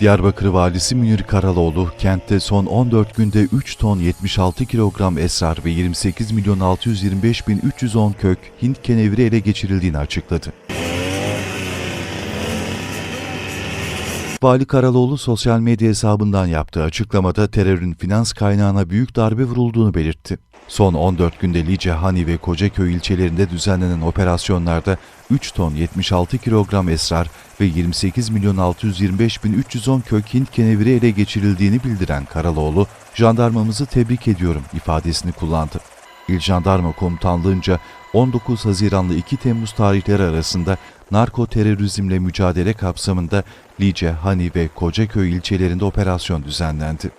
Diyarbakır Valisi Münir Karaloğlu, kentte son 14 günde 3 ton 76 kilogram esrar ve 28 milyon 625 bin 310 kök Hint keneviri ele geçirildiğini açıkladı. Vali Karaloğlu sosyal medya hesabından yaptığı açıklamada terörün finans kaynağına büyük darbe vurulduğunu belirtti. Son 14 günde Lice, Hani ve Kocaköy ilçelerinde düzenlenen operasyonlarda 3 ton 76 kilogram esrar ve 28 milyon 625 bin 310 kök Hint keneviri ele geçirildiğini bildiren Karaloğlu, jandarmamızı tebrik ediyorum ifadesini kullandı. İl Jandarma Komutanlığı'nca 19 Haziranlı 2 Temmuz tarihleri arasında narko terörizmle mücadele kapsamında Lice, Hani ve Kocaköy ilçelerinde operasyon düzenlendi.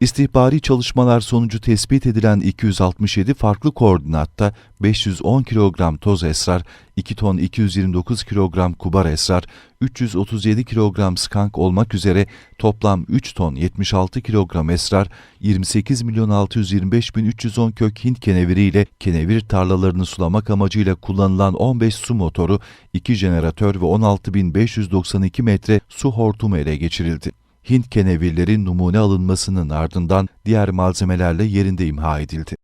İstihbari çalışmalar sonucu tespit edilen 267 farklı koordinatta 510 kilogram toz esrar, 2 ton 229 kilogram kubar esrar, 337 kilogram skank olmak üzere toplam 3 ton 76 kilogram esrar, 28 milyon 625 bin 310 kök Hint keneviri ile kenevir tarlalarını sulamak amacıyla kullanılan 15 su motoru, 2 jeneratör ve 16.592 metre su hortumu ele geçirildi. Hint kenevirleri numune alınmasının ardından diğer malzemelerle yerinde imha edildi.